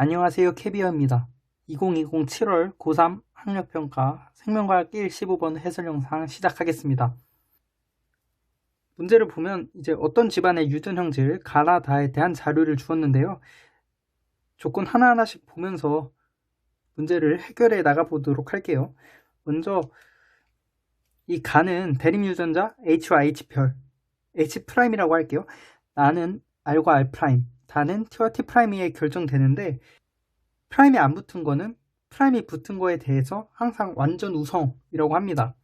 안녕하세요. 캐비어입니다. 2020 7월 고3 학력평가 생명과학 1 15번 해설 영상 시작하겠습니다. 문제를 보면 이제 어떤 집안의 유전 형질 가나다에 대한 자료를 주었는데요. 조건 하나하나씩 보면서 문제를 해결해 나가 보도록 할게요. 먼저 이 가는 대립 유전자 H와 H별 H'이라고 할게요. 나는 R과 R', 다는 T와 T'에 결정되는데 프라임이 안 붙은 거는 프라임이 붙은 거에 대해서 항상 완전 우성이라고 합니다.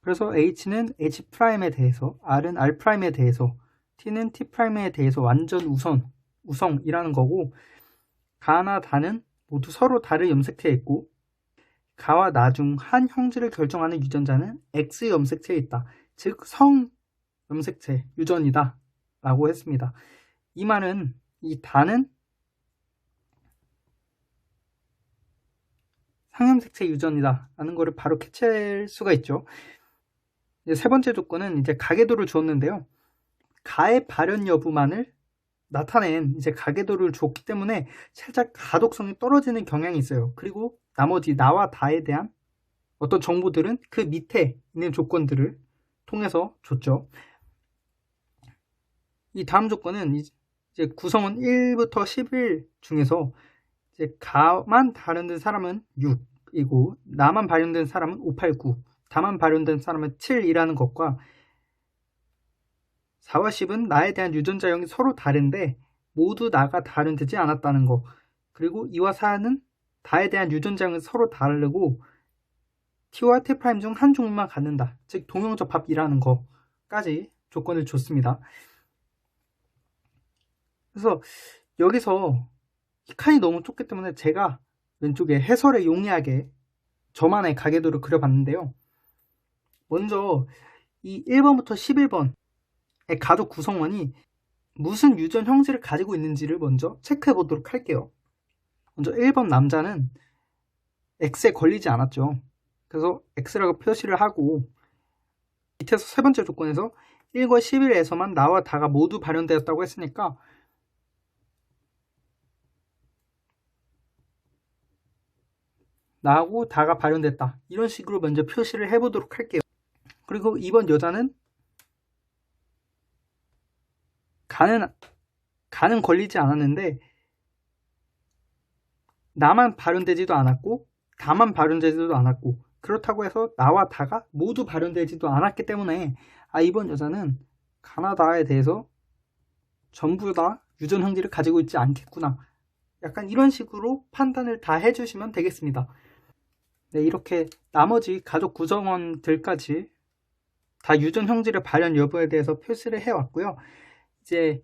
그래서 H는 H'에 대해서, R은 R'에 대해서, T는 T'에 대해서 완전 우선, 우성이라는 거고 가나 다는 모두 서로 다른 염색체에 있고 가와 나 중 한 형질을 결정하는 유전자는 X 염색체에 있다. 즉, 성 염색체, 유전이다. 라고 했습니다. 이 말은 이 다는 상염색체 유전이다 라는 것을 바로 캐치할 수가 있죠. 세 번째 조건은 이제 가계도를 주었는데요. 가의 발현 여부만을 나타낸 이제 가계도를 줬기 때문에 살짝 가독성이 떨어지는 경향이 있어요. 그리고 나머지 나와 다에 대한 어떤 정보들은 그 밑에 있는 조건들을 통해서 줬죠. 이 다음 조건은 이제 구성은 1부터 11 중에서 이제 가만 발현된 사람은 6이고 나만 발현된 사람은 5, 8, 9 다만 발현된 사람은 7이라는 것과 4와 10은 나에 대한 유전자형이 서로 다른데 모두 나가 발현되지 않았다는 거. 그리고 2와 4는 다에 대한 유전자형이 서로 다르고 T와 T' 중 한 종류만 갖는다. 즉 동형접합이라는 거까지 조건을 줬습니다 그래서 여기서 이 칸이 너무 좁기 때문에 제가 왼쪽에 해설에 용이하게 저만의 가계도를 그려봤는데요. 먼저 이 1번부터 11번의 가족 구성원이 무슨 유전 형질을 가지고 있는지를 먼저 체크해 보도록 할게요. 먼저 1번 남자는 X에 걸리지 않았죠. 그래서 X라고 표시를 하고 밑에서 세 번째 조건에서 1과 11에서만 나와 다가 모두 발현되었다고 했으니까 나하고 다가 발현됐다. 이런 식으로 먼저 표시를 해보도록 할게요. 그리고 이번 여자는 가는 가는 걸리지 않았는데 나만 발현되지도 않았고 다만 발현되지도 않았고 그렇다고 해서 나와 다가 모두 발현되지도 않았기 때문에 아 이번 여자는 가나다에 대해서 전부 다 유전 형질을 가지고 있지 않겠구나 약간 이런 식으로 판단을 다 해주시면 되겠습니다. 네, 이렇게 나머지 가족 구성원들까지 다 유전 형질의 발현 여부에 대해서 표시를 해왔고요. 이제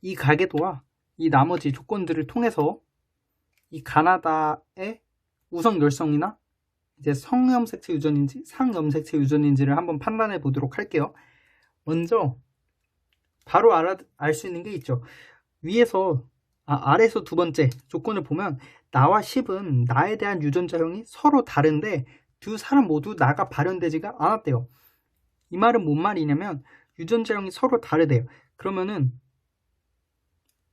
이 가계도와 이 나머지 조건들을 통해서 이 가나다의 우성 열성이나 이제 성염색체 유전인지 상염색체 유전인지를 한번 판단해 보도록 할게요. 먼저 바로 알수 있는 게 있죠. 위에서 아, 아래에서 두 번째 조건을 보면 나와 10은 나에 대한 유전자형이 서로 다른데 두 사람 모두 나가 발현되지가 않았대요. 이 말은 뭔 말이냐면 유전자형이 서로 다르대요. 그러면은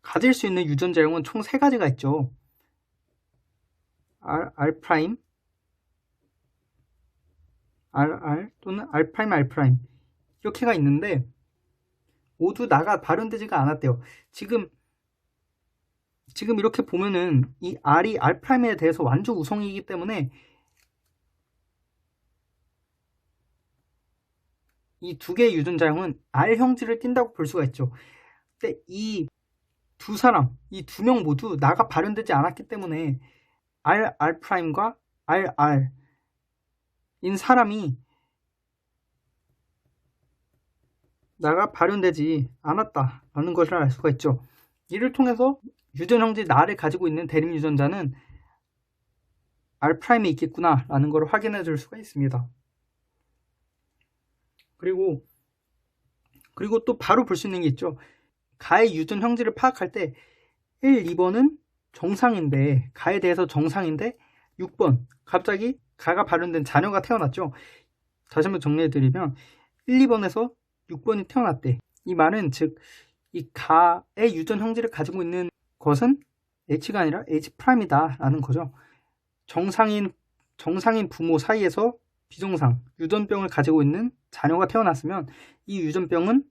가질 수 있는 유전자형은 총 세 가지가 있죠. R, R', R, R 또는 R', R' 이렇게가 있는데 모두 나가 발현되지가 않았대요. 지금 지금 이렇게 보면은 이 R이 R'에 대해서 완전 우성이기 때문에 이 두 개의 유전자형은 R 형질을 띈다고 볼 수가 있죠. 근데 이 두 사람, 이 두 명 모두 나가 발현되지 않았기 때문에 R, R'과 R, R 인 사람이 나가 발현되지 않았다라는 것을 알 수가 있죠. 이를 통해서 유전 형질 나를 가지고 있는 대립 유전자는 R'에 있겠구나 라는 걸 확인해 줄 수가 있습니다. 그리고 그리고 또 바로 볼 수 있는 게 있죠. 가의 유전 형질을 파악할 때 1, 2번은 정상인데 가에 대해서 정상인데 6번 갑자기 가가 발현된 자녀가 태어났죠. 다시 한번 정리해 드리면 1, 2번에서 6번이 태어났대. 이 말은 즉 이 가의 유전 형질을 가지고 있는 것은 H가 아니라 H'이다 라는 거죠. 정상인, 정상인 부모 사이에서 비정상, 유전병을 가지고 있는 자녀가 태어났으면 이 유전병은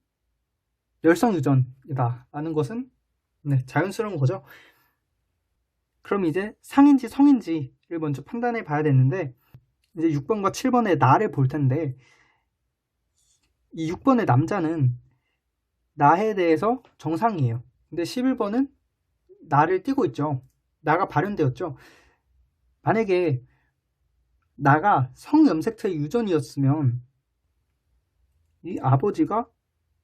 열성 유전이다 라는 것은 네, 자연스러운 거죠. 그럼 이제 상인지 성인지를 먼저 판단해 봐야 되는데 이제 6번과 7번의 나를 볼 텐데 이 6번의 남자는 나에 대해서 정상이에요. 근데 11번은 나를 띄고 있죠. 나가 발현되었죠. 만약에 나가 성염색체 유전이었으면 이 아버지가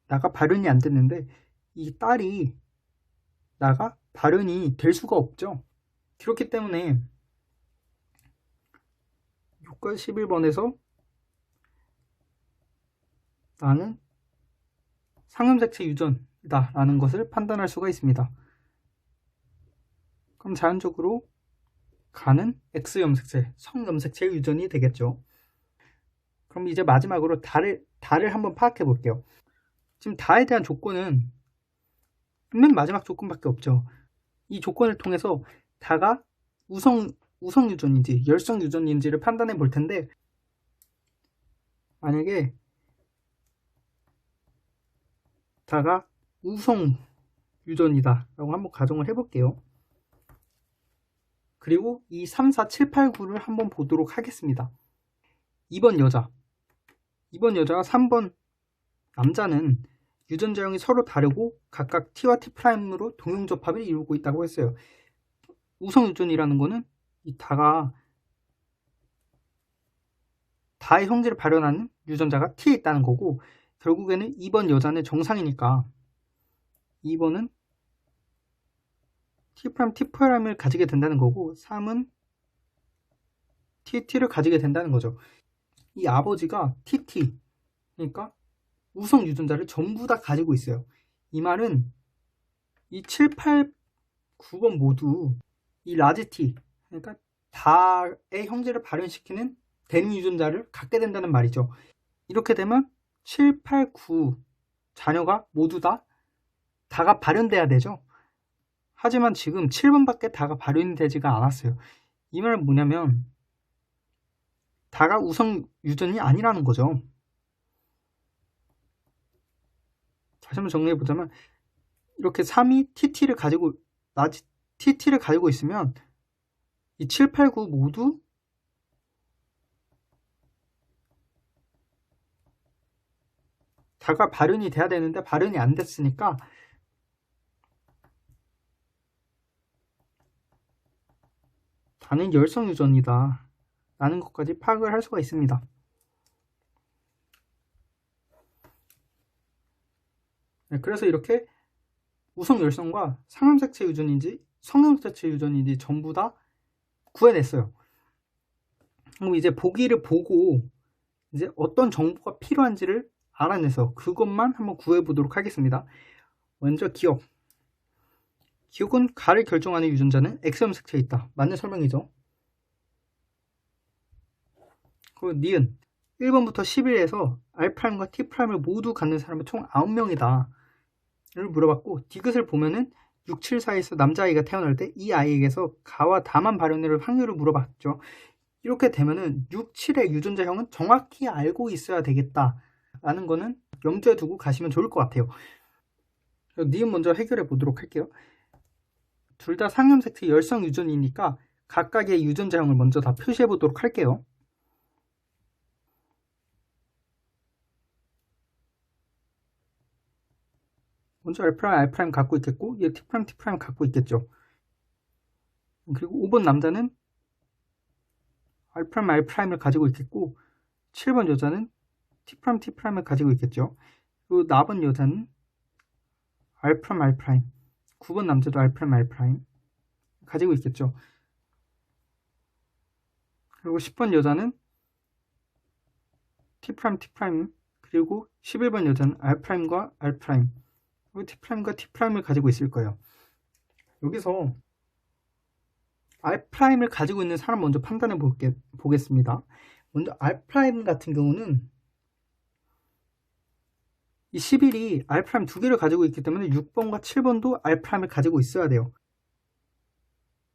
나가 발현이 안 됐는데 이 딸이 나가 발현이 될 수가 없죠. 그렇기 때문에 6과 11번에서 나는 상염색체 유전이다 라는 것을 판단할 수가 있습니다. 그럼 자연적으로 가는 X염색체, 성염색체 유전이 되겠죠. 그럼 이제 마지막으로 다를, 다를 한번 파악해 볼게요. 지금 다에 대한 조건은 맨 마지막 조건밖에 없죠. 이 조건을 통해서 다가 우성, 우성 유전인지 열성 유전인지를 판단해 볼 텐데 만약에 다가 우성 유전이다 라고 한번 가정을 해볼게요. 그리고 이 3, 4, 7, 8, 9를 한번 보도록 하겠습니다. 2번 여자 2번 여자와 3번 남자는 유전 제형이 서로 다르고 각각 T와 T'으로 동형 접합을 이루고 있다고 했어요. 우성 유전이라는 거는 이 다가 다의 형제를 발현하는 유전자가 T에 있다는 거고 결국에는 2번 여자는 정상이니까 2번은 T', T'을 가지게 된다는 거고 3은 TT를 가지게 된다는 거죠. 이 아버지가 TT 그러니까 우성 유전자를 전부 다 가지고 있어요. 이 말은 이 7, 8, 9번 모두 이 라지 T 그러니까 다의 형제를 발현시키는 대립 유전자를 갖게 된다는 말이죠. 이렇게 되면 7, 8, 9 자녀가 모두 다 다가 발현돼야 되죠. 하지만 지금 7번밖에 다가 발현이 되지가 않았어요. 이 말은 뭐냐면 다가 우성 유전이 아니라는 거죠. 다시 한번 정리해 보자면 이렇게 3이 TT를 가지고 나지 TT를 가지고 있으면 이 7, 8, 9 모두 다가 발현이 돼야 되는데 발현이 안 됐으니까 다는 열성 유전이다 라는 것까지 파악을 할 수가 있습니다. 네, 그래서 이렇게 우성 열성과 상염색체 유전인지 성염색체 유전인지 전부 다 구해냈어요. 그럼 이제 보기를 보고 이제 어떤 정보가 필요한지를 알아내서 그것만 한번 구해보도록 하겠습니다. 먼저 기억. 기억은 가를 결정하는 유전자는 X염색체에 있다. 맞는 설명이죠. 그리고 니은. 1번부터 11에서 R'과 T'을 모두 갖는 사람은 총 9명이다. 를 물어봤고 디귿을 보면은 6, 7 사이에서 남자아이가 태어날 때 이 아이에게서 가와 다만 발현될 확률을 물어봤죠. 이렇게 되면은 6, 7의 유전자형은 정확히 알고 있어야 되겠다. 라는 거는 염두에 두고 가시면 좋을 것 같아요. 니은 먼저 해결해 보도록 할게요. 둘 다 상염색체 열성 유전이니까 각각의 유전자형을 먼저 다 표시해 보도록 할게요. 먼저 R', R' 갖고 있겠고 얘 T', T' 갖고 있겠죠. 그리고 5번 남자는 R', R''을 가지고 있겠고 7번 여자는 T', T'을 가지고 있겠죠. 그리고 나번 여자는 R', R', 9번 남자도 R', R' 가지고 있겠죠. 그리고 10번 여자는 T', T' 그리고 11번 여자는 R'과 R' 그리고 T'과 T'을 가지고 있을 거예요. 여기서 R''을 가지고 있는 사람 먼저 판단해 보겠습니다. 먼저 R' 같은 경우는 이 11이 R' 두 개를 가지고 있기 때문에 6번과 7번도 R''을 가지고 있어야 돼요.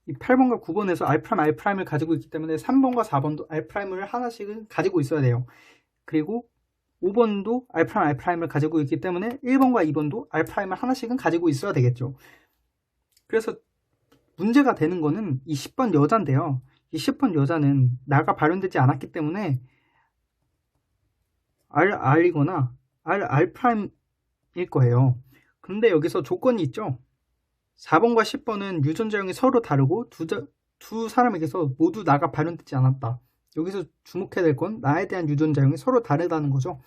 이 8번과 9번에서 R', R'을 가지고 있기 때문에 3번과 4번도 R'을 하나씩은 가지고 있어야 돼요. 그리고 5번도 R', R'을 가지고 있기 때문에 1번과 2번도 R'을 하나씩은 가지고 있어야 되겠죠. 그래서 문제가 되는 거는 이 10번 여자인데요. 이 10번 여자는 나가 발현되지 않았기 때문에 R, R이거나 R, R'일 거예요. 근데 여기서 조건이 있죠. 4번과 10번은 유전자형이 서로 다르고 두, 자, 두 사람에게서 모두 나가 발현되지 않았다. 여기서 주목해야 될 건 나에 대한 유전자형이 서로 다르다는 거죠.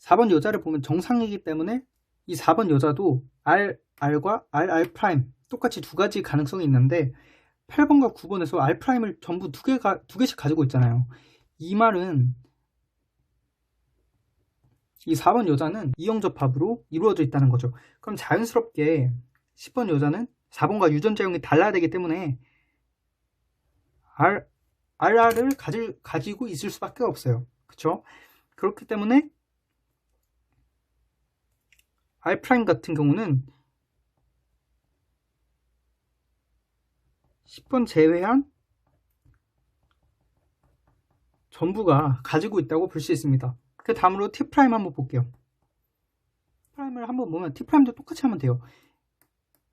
4번 여자를 보면 정상이기 때문에 이 4번 여자도 R, R과 R, R' 똑같이 두 가지 가능성이 있는데 8번과 9번에서 R'을 전부 두 개가 두 개씩 가지고 있잖아요. 이 말은 이 4번 여자는 이형접합으로 이루어져 있다는 거죠. 그럼 자연스럽게 10번 여자는 4번과 유전자형이 달라야 되기 때문에 R, RR을 가질, 가지고 있을 수밖에 없어요. 그쵸? 그렇기 때문에 R' 같은 경우는 10번 제외한 전부가 가지고 있다고 볼 수 있습니다. 그 다음으로 T' 한번 볼게요. T'을 한번 보면 T'도 똑같이 하면 돼요.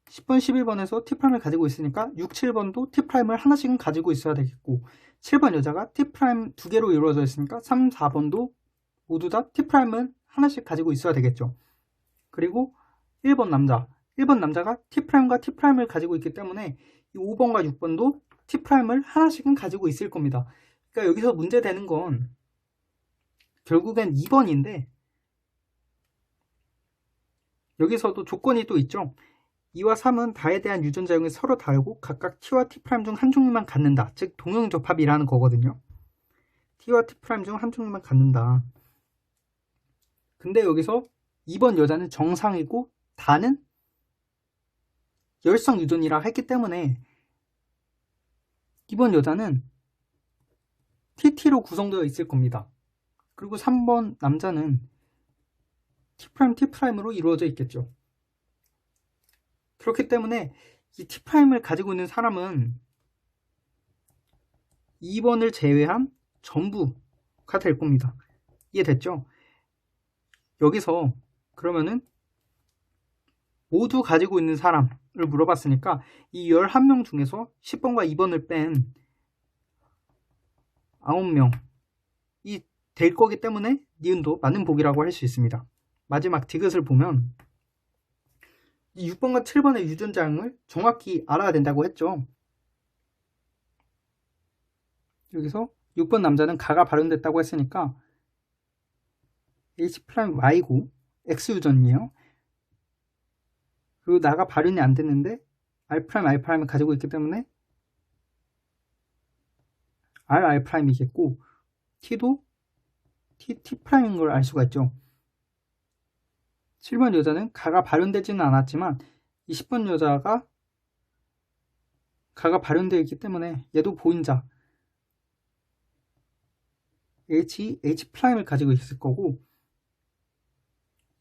10번, 11번에서 T'을 가지고 있으니까 6, 7번도 T'을 하나씩은 가지고 있어야 되겠고 7번 여자가 T' 두 개로 이루어져 있으니까 3, 4번도 모두 다 T'을 하나씩 가지고 있어야 되겠죠. 그리고 1번 남자 1번 남자가 T'과 T'을 가지고 있기 때문에 이 5번과 6번도 T'을 하나씩은 가지고 있을 겁니다. 그러니까 여기서 문제되는 건 결국엔 2번인데 여기서도 조건이 또 있죠. 2와 3은 다에 대한 유전자형이 서로 다르고 각각 T와 T' 중 한 종류만 갖는다. 즉 동형 접합이라는 거거든요. T와 T' 중 한 종류만 갖는다. 근데 여기서 2번 여자는 정상이고 다는 열성 유전이라 했기 때문에 2번 여자는 TT로 구성되어 있을 겁니다. 그리고 3번 남자는 T', T'으로 이루어져 있겠죠. 그렇기 때문에 이 T'을 가지고 있는 사람은 2번을 제외한 전부가 될 겁니다. 이해됐죠? 여기서 그러면은 모두 가지고 있는 사람을 물어봤으니까 이 11명 중에서 10번과 2번을 뺀 9명 이 될 거기 때문에 니은도 맞는 복이라고 할 수 있습니다. 마지막 디귿을 보면 이 6번과 7번의 유전자형을 정확히 알아야 된다고 했죠. 여기서 6번 남자는 가가 발현됐다고 했으니까 H'Y고 X유전이에요. 그리고 나가 발현이 안 됐는데 R', R''을 가지고 있기 때문에 R, R'이겠고 T도 T, T'인 걸 알 수가 있죠. 7번 여자는 가가 발현되지는 않았지만 20번 여자가 가가 발현되어 있기 때문에 얘도 보인자 H, H'을 가지고 있을 거고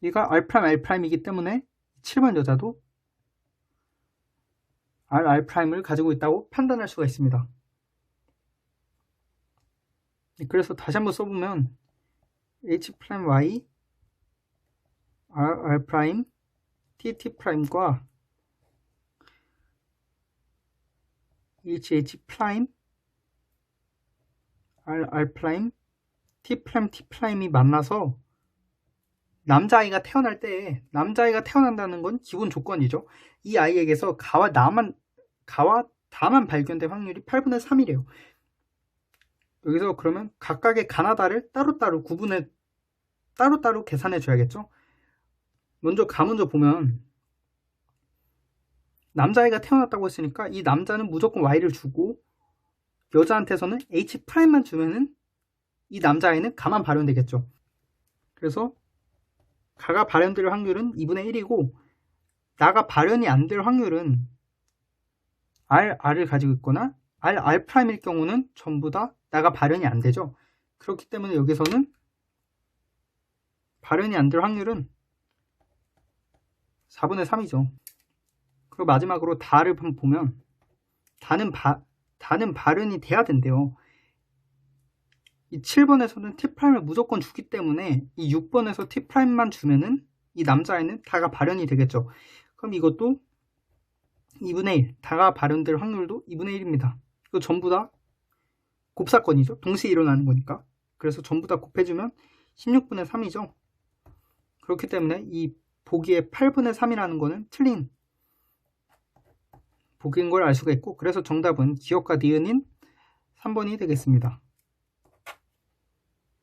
얘가 R', R'이기 때문에 7번 여자도 R, R'을 가지고 있다고 판단할 수가 있습니다. 그래서 다시 한번 써보면 H'Y R, R', TT'과 HH', R, R', T', T'이 만나서 남자아이가 태어날 때 남자아이가 태어난다는 건 기본 조건이죠. 이 아이에게서 가와 나만 가와 다만 발견될 확률이 8분의 3이래요. 여기서 그러면 각각의 가나다를 따로따로 구분해 따로따로 계산해 줘야겠죠. 먼저 가 먼저 보면 남자아이가 태어났다고 했으니까 이 남자는 무조건 Y를 주고 여자한테서는 H'만 주면은 이 남자아이는 가만 발현되겠죠. 그래서 가가 발현될 확률은 2분의 1이고 나가 발현이 안 될 확률은 R, R을 가지고 있거나 R, R'일 경우는 전부 다 나가 발현이 안 되죠. 그렇기 때문에 여기서는 발현이 안 될 확률은 4분의 3이죠. 그리고 마지막으로 다를 보면 다는 바, 다는 발현이 돼야 된대요. 이 7번에서는 T'을 무조건 주기 때문에 이 6번에서 T'만 주면은 이 남자애는 다가 발현이 되겠죠. 그럼 이것도 2분의 1, 다가 발현될 확률도 2분의 1입니다. 이거 전부 다 곱사건이죠. 동시에 일어나는 거니까. 그래서 전부 다 곱해주면 16분의 3이죠. 그렇기 때문에 이 보기에 8분의 3이라는 거는 틀린 보기인 걸 알 수가 있고 그래서 정답은 기억과 니은인 3번이 되겠습니다.